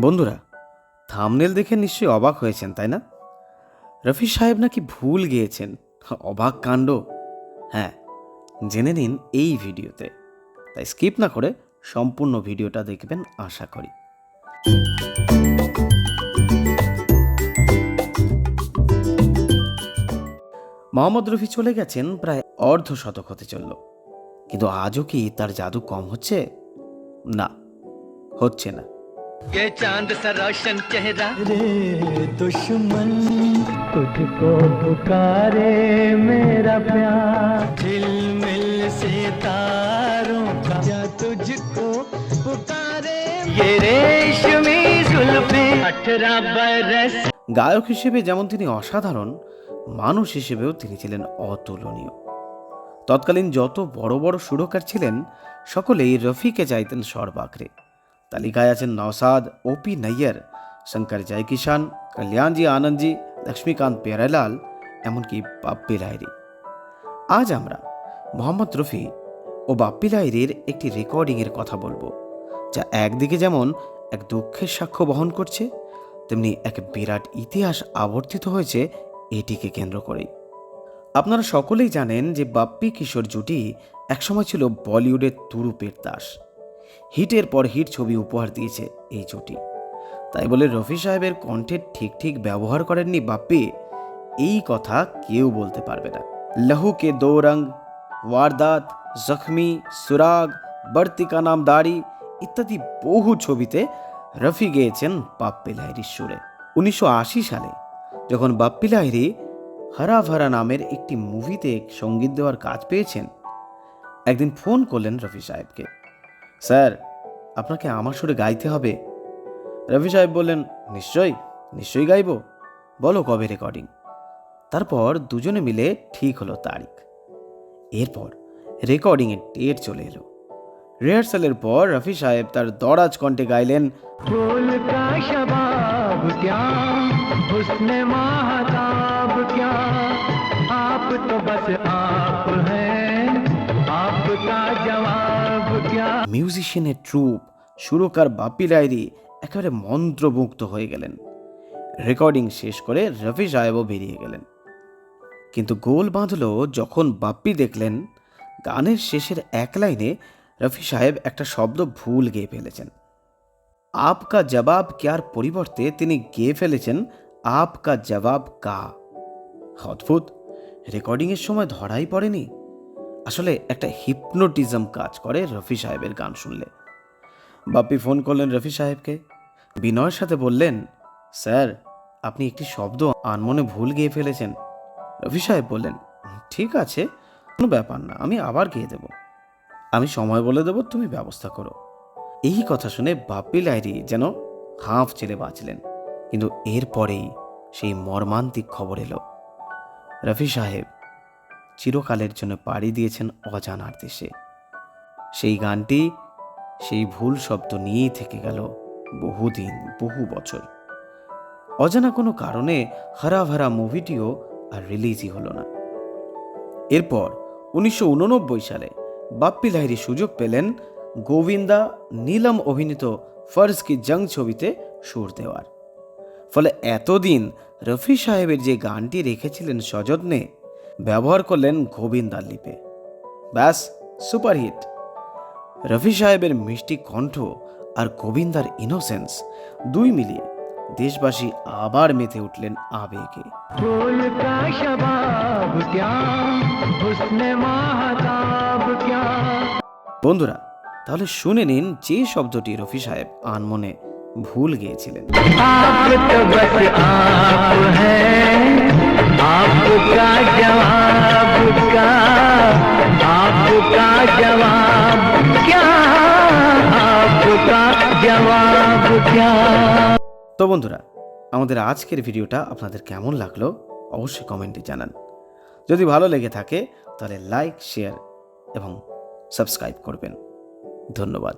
বন্ধুরা থামনেল দেখে নিশ্চয়ই অবাক হয়েছেন, তাই না? রফি সাহেব নাকি ভুল গিয়েছেন। অবাক কাণ্ড। হ্যাঁ জেনে নিন এই ভিডিওতে। তাই স্কিপ না করে সম্পূর্ণ ভিডিওটা দেখবেন, আশা করি। মোহাম্মদ রফি চলে গেছেন প্রায় অর্ধ শতক হতে চলল। কিন্তু আজও কি তার জাদু কম হচ্ছে? না হচ্ছে না। ये चांद सा रोशन चेहरा रे दुश्मन तुझको पुकारे मेरा प्यार झिलमिल सितारों का या तुझको पुकारे ये रेशमी जुल्फे अठारह बरस গায়ক হিসেবে যেমন তিনি অসাধারণ মানুষ হিসেবেও তিনি ছিলেন অতুলনীয় তৎকালীন যত বড় বড় সুরকার ছিলেন সকলেই রফিকে চাইতেন সর্বাগ্রে তালিকায় আছেন নওসাদ ওপি নৈয়র শঙ্কর জয়কিষান কল্যাণজি আনন্দজি লক্ষ্মীকান্ত পেয়ারালাল এমনকি বাপ্পি লাহিরি আজ আমরা মোহাম্মদ রফি ও বাপ্পি লাহিরির একটি রেকর্ডিংয়ের কথা বলব, যা একদিকে যেমন এক দুঃখের সাক্ষ্য বহন করছে, তেমনি এক বিরাট ইতিহাস আবর্তিত হয়েছে এটিকে কেন্দ্র করেই। আপনারা সকলেই জানেন যে বাপ্পি কিশোর জুটি একসময় ছিল বলিউডের তুরুপের দাস। হিটের পর হিট ছবি উপহার দিয়েছে এই জুটি। তাই বলে রফি সাহেবের কণ্ঠের ঠিক ঠিক ব্যবহার করেননি বাপ্পি। এই কথা কেউ বলতে পারবে না। লহু কে দো ওয়ারদাত, জখমি, সুরাগ বর্তিকা নাম দাড়ি ইত্যাদি বহু ছবিতে রফি গেয়েছেন বাপ্পি লাহিরির সুরে। উনিশশো আশি সালে যখন বাপ্পি লাহিরি হরা ভরা নামের একটি মুভিতে সংগীত দেওয়ার কাজ পেয়েছেন, একদিন ফোন করলেন রফি সাহেবকে। স্যার আপনাকে আমার সুরে গাইতে হবে রফি সাহেব বললেন নিশ্চয়ই নিশ্চয়ই গাইব বলো কবে রেকর্ডিং তারপর দুজনে মিলে ঠিক হলো তারিখ এরপর রেকর্ডিংয়ের ডেট চলে এলো রিহার্সালের পর রফি সাহেব তার দরাজ কণ্ঠে গাইলেন फूल का शबाब क्या हुस्न महताब क्या आप तो बस आप हैं आपका जवाब क्या মিউজিশিয়ানের ট্রুপ সুরকার বাপ্পি লাইরি একেবারে মন্ত্রমুগ্ধ হয়ে গেলেন। রেকর্ডিং শেষ করে রফি সাহেবও বেরিয়ে গেলেন। কিন্তু গোল বাঁধল যখন বাপ্পি দেখলেন, গানের শেষের এক লাইনে রফি সাহেব একটা শব্দ ভুল গেয়ে ফেলেছেন। আপকা জবাব ক্যার পরিবর্তে তিনি গেয়ে ফেলেছেন, আপকা জবাব কা। অদ্ভুত, রেকর্ডিংয়ের সময় ধরাই পড়েনি। আসলে একটা হিপনোটিজম কাজ করে রফি সাহেবের গান শুনলে। বাপ্পি ফোন করলেন রফি সাহেবকে। বিনয়ের সাথে বললেন, স্যার, আপনি একটি শব্দ আনমনে ভুল গেয়ে ফেলেছেন। রফি সাহেব বললেন, ঠিক আছে, কোনো ব্যাপার না, আমি আবার গেয়ে দেব। আমি সময় বলে দেব, তুমি ব্যবস্থা করো। এই কথা শুনে বাপ্পি লাইরি যেন হাঁফ ছেড়ে বাঁচলেন। কিন্তু এরপরেই সেই মর্মান্তিক খবর এলো। রফি সাহেব চিরকালের জন্য পাড়ি দিয়েছেন অজানার দেশে। সেই গানটি, সেই ভুল শব্দ নিয়েই থেকে গেল বহুদিন, বহু বছর। অজানা কোনো কারণে হারা ভারা মুভিটিও আর রিলিজই হলো না। এরপর উনিশশো উননব্বই সালে বাপ্পি লাহিরি সুযোগ পেলেন গোবিন্দা নীলম অভিনীত ফর্জ কি জং ছবিতে সুর দেওয়ার। ফলে এতদিন রফি সাহেবের যে গানটি রেখেছিলেন সযত্নে ব্যবহার করলেন গোবিন্দার লিপে। ব্যাস সুপারহিট। রফি সাহেবের মিষ্টি কণ্ঠ আর গোবিন্দার ইনোসেন্স দুই মিলিয়ে দেশবাসী আবার মেতে উঠলেন আবেগে। বন্ধুরা তাহলে শুনে নিন যে শব্দটি রফি সাহেব আনমনে ভুল গিয়েছিলেন। তো বন্ধুরা, আমাদের আজকের ভিডিওটা আপনাদের কেমন লাগল অবশ্যই কমেন্টে জানান। যদি ভালো লেগে থাকে, তাহলে লাইক, শেয়ার এবং সাবস্ক্রাইব করবেন। ধন্যবাদ।